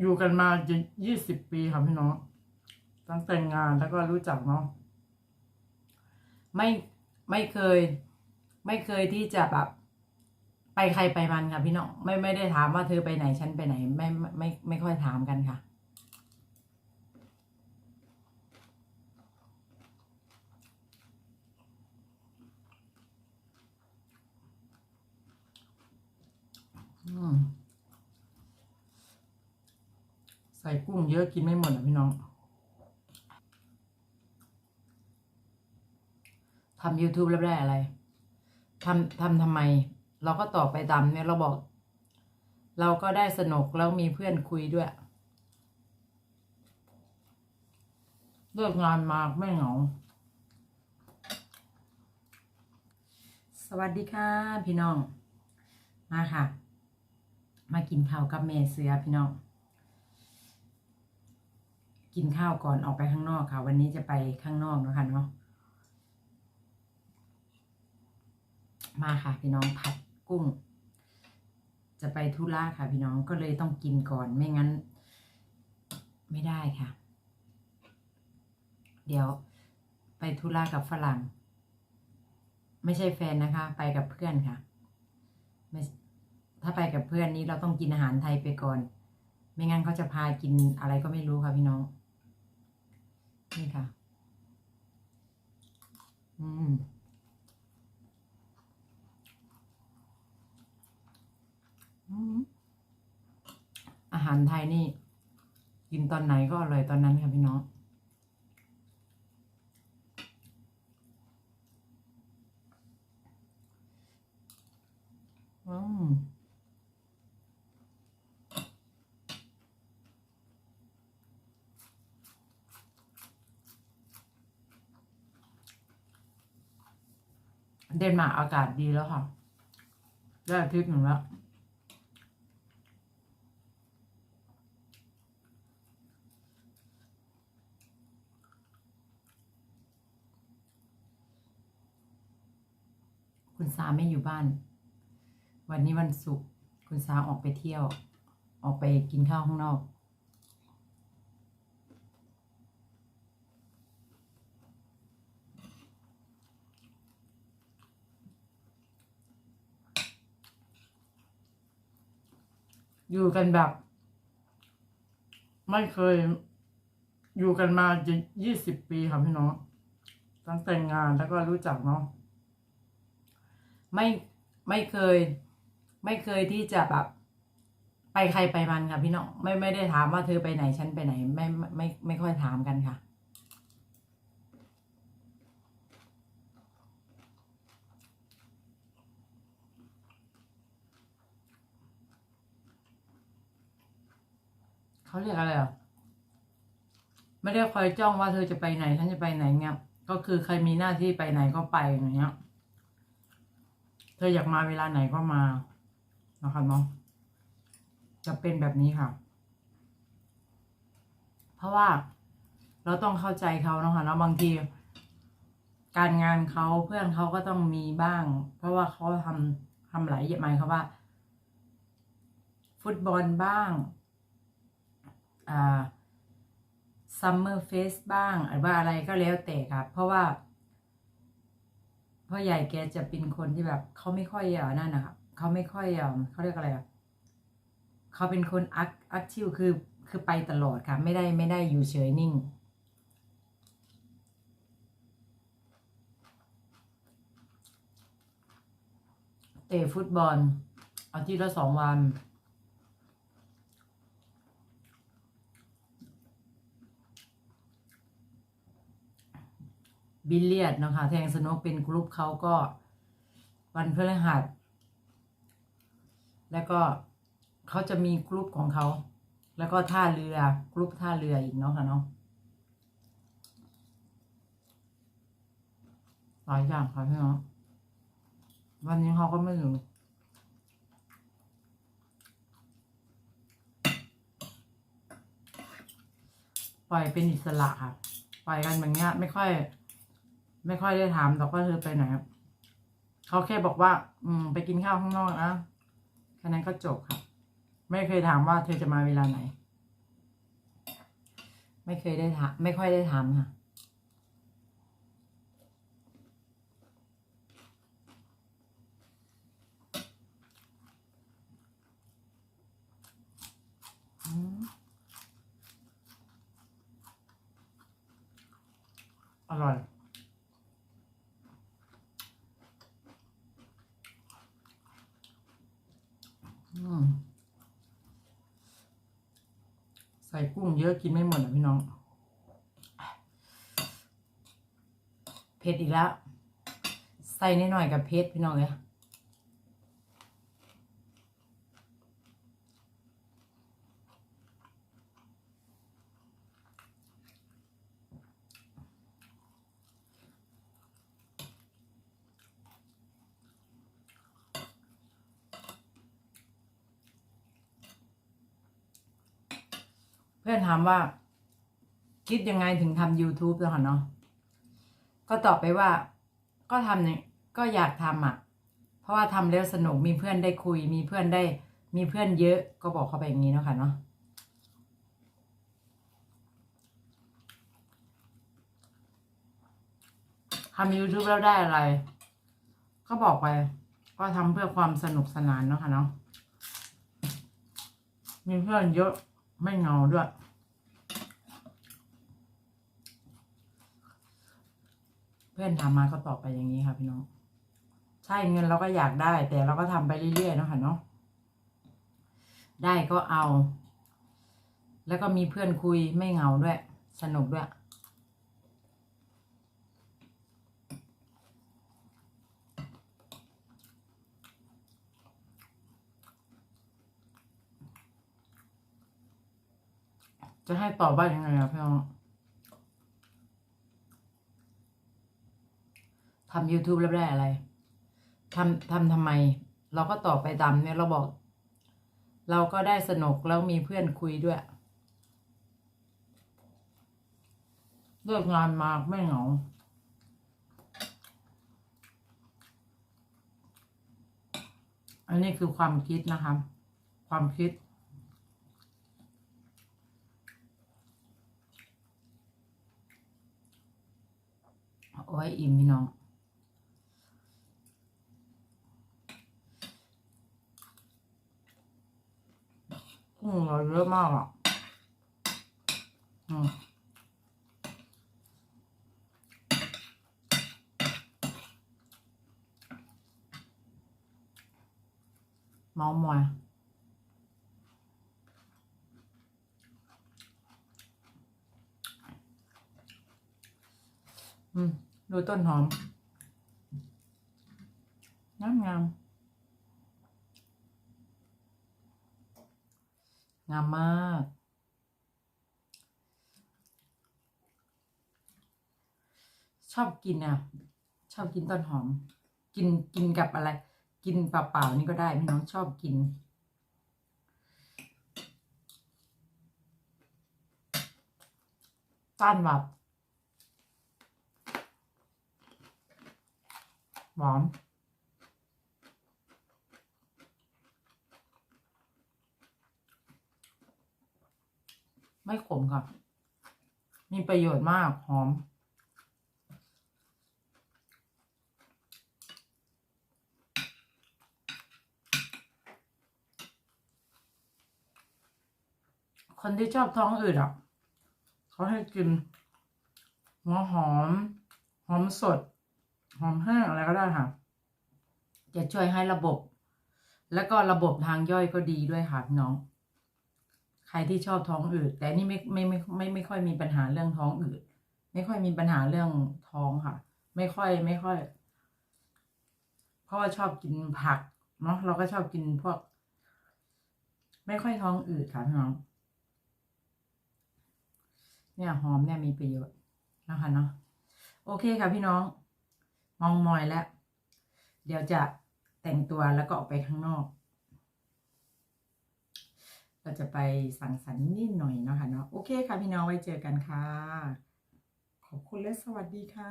อยู่กันมาจะยี่สิบปีค่ะพี่น้องตั้งแต่งงานแล้วก็รู้จักเนาะไม่ไม่เคย ไม่เคยที่จะแบบไปใครไปมันค่ะพี่น้องไม่ไม่ได้ถามว่าเธอไปไหนฉันไปไหน ไม่ไม่ไม่ไม่ค่อยถามกันค่ะ อืมใส่กุ้งเยอะกินไม่หมดอะพี่น้องทำ YouTube แล้วได้อะไรทำทำทำไม เราก็ตอบไปตามเนี่ยเราบอก เราก็ได้สนุกแล้วมีเพื่อนคุยด้วยเลิกงานมาไม่เหงา สวัสดีค่ะ พี่น้อง มาค่ะ มากินข้าวกับแม่เสือพี่น้อง กินข้าวก่อนออกไปข้างนอกค่ะ วันนี้จะไปข้างนอกนะคะเนาะมาค่ะ พี่น้องผัดกุ้ง จะไปธุระค่ะ พี่น้องก็เลยต้องกินก่อนไม่งั้น ไม่ได้ค่ะ เดี๋ยวไปธุระกับฝรั่ง ไม่ใช่แฟนนะคะ ไปกับเพื่อนค่ะไม่ถ้าไปกับเพื่อนนี้เราต้องกินอาหารไทยไปก่อน ไม่งั้นเขาจะพากินอะไรก็ไม่รู้ค่ะพี่น้อง นี่ค่ะอืมอืมอาหารไทยนี่ กินตอนไหนก็อร่อยตอนนั้นค่ะพี่น้อง อืม เดนมาร์กอากาศดีแล้วค่ะ ได้อาทิตย์หนึ่งแล้วคุณสาไม่อยู่บ้าน วันนี้วันศุกร์คุณสาออกไปเที่ยว ออกไปกินข้าวข้างนอก อยู่กันแบบ ไม่เคย อยู่กันมาจะยี่สิบปีค่ะพี่น้องตั้งแต่งงานแล้วก็รู้จักเนาะไม่ไม่เคย ไม่เคยที่จะแบบ ไปใครไปมันค่ะพี่น้องไม่ไม่ได้ถามว่าเธอไปไหนฉันไปไหน ไม่ไม่ไม่ไม่ค่อยถามกันค่ะ เขาเรียกอะไรอะไม่ได้คอยจ้องว่าเธอจะไปไหนฉันจะไปไหนเงี้ย ก็คือใครมีหน้าที่ไปไหนก็ไปอย่างเงี้ย เธออยากมาเวลาไหนก็มานะคะเนาะจะเป็นแบบนี้ค่ะ เพราะว่าเราต้องเข้าใจเขาเนาะค่ะเนาะบางที การงานเขาเพื่อนเขาก็ต้องมีบ้าง เพราะว่าเขาทำทำหลายอย่างหมายเขาว่า ฟุตบอลบ้าง ซัมเมอร์เฟสบ้างหรือว่าอะไรก็แล้วแต่ครับเพราะว่าพ่อใหญ่แกจะเป็นคนที่แบบเขาไม่ค่อยอ่นั่นนะครับเขาไม่ค่อยอ่เขาเรียกอะไรอะเขาเป็นคนอักอักทิวคือคือไปตลอดค่ะ ไม่ได้ไม่ได้อยู่เฉยนิ่งเตะฟุตบอลอาทิตย์ละสองวัน บิลเลียดนะคะแทงสนุกเป็นกรุ๊ปเขาก็วันพฤหัส แล้วก็เขาจะมีกรุ๊ปของเขา แล้วก็ท่าเรือกรุ๊ปท่าเรืออีกเนาะค่ะเนาะหลายอย่างค่ะพี่น้องวันนี้เขาก็ไม่อยู่ปล่อยเป็นอิสระค่ะ ปล่อยกันแบบเนี้ยไม่ค่อย ไม่ค่อยได้ถามหรอกว่าเธอไปไหนครับเขาแค่บอกว่า อืม ไปกินข้าวข้างนอกนะแค่นั้นก็จบค่ะไม่เคยถามว่าเธอจะมาเวลาไหน ไม่เคยได้ทำไม่ค่อยได้ทำค่ะอร่อย อืม ใส่กุ้งเยอะกินไม่หมดนะพี่น้อง เผ็ดอีกแล้ว ใส่นิดหน่อยกับเผ็ดพี่น้องเลย เพื่อนถามว่า คิดยังไงถึงทำ YouTube แล้วค่ะเนาะก็ตอบไปว่า ก็ทำเนี่ยก็อยากทำอะ เพราะว่าทำแล้วสนุกมีเพื่อนได้คุย มีเพื่อนได้ มีเพื่อนเยอะก็บอกเขาไปอย่างนี้เนาะค่ะเนาะทำ YouTube แล้วได้อะไร ก็บอกไป ก็ทำเพื่อความสนุกสนานเนาะค่ะเนาะมีเพื่อนเยอะ ไม่เงาด้วย เพื่อนถามมาก็ตอบไปอย่างนี้ค่ะพี่น้อง ใช่เงินเราก็อยากได้ แต่เราก็ทำไปเรื่อยๆเนาะค่ะเนาะได้ก็เอา แล้วก็มีเพื่อนคุยไม่เหงาด้วย สนุกด้วย จะให้ตอบว่ายังไงอะพี่น้องทำ YouTube แล้วได้อะไรทำทำทำไม เราก็ตอบไปตามเนี่ยเราบอก เราก็ได้สนุกแล้วมีเพื่อนคุยด้วยเลิกงานมาไม่เหงาอันนี้คือความคิดนะคะ ความคิด โอ้อิ่มพี่น้องกุ้งเราเยอะมากอะอืมเมามอยอืม ดูต้นหอม งามงามงามมากชอบกินอะ ชอบกินต้นหอม กินกินกับอะไร กินเปล่าๆนี่ก็ได้พี่น้องชอบกิน ต้านหวัด หวานไม่ขมค่ะ มีประโยชน์มากหอม คนที่ชอบท้องอืดอะ เขาให้กินหัวหอม หอมสด หอมห้งอะไรก็ได้ค่ะ จะช่วยให้ระบบ แล้วก็ระบบทางย่อยก็ดีด้วยค่ะพี่น้อง ใครที่ชอบท้องอืด แต่นี่ไม่ไม่ไม่ไม่ไม่ค่อยมีปัญหาเรื่องท้องอืด ไม่ค่อยมีปัญหาเรื่องท้องค่ะ ไม่ค่อยไม่ค่อย เพราะว่าชอบกินผักเนาะเราก็ชอบกินพวก ไม่ค่อยท้องอืดค่ะพี่น้อง เนี่ยหอมเนี่ยมีประโยชน์นะคะเนาะโอเคค่ะพี่น้อง มองมอยแล้ว เดี๋ยวจะแต่งตัวแล้วก็ออกไปข้างนอก เราจะไปสังสรรค์นิดหน่อยเนาะค่ะเนาะโอเคค่ะพี่น้องไว้เจอกันค่ะ ขอบคุณและสวัสดีค่ะ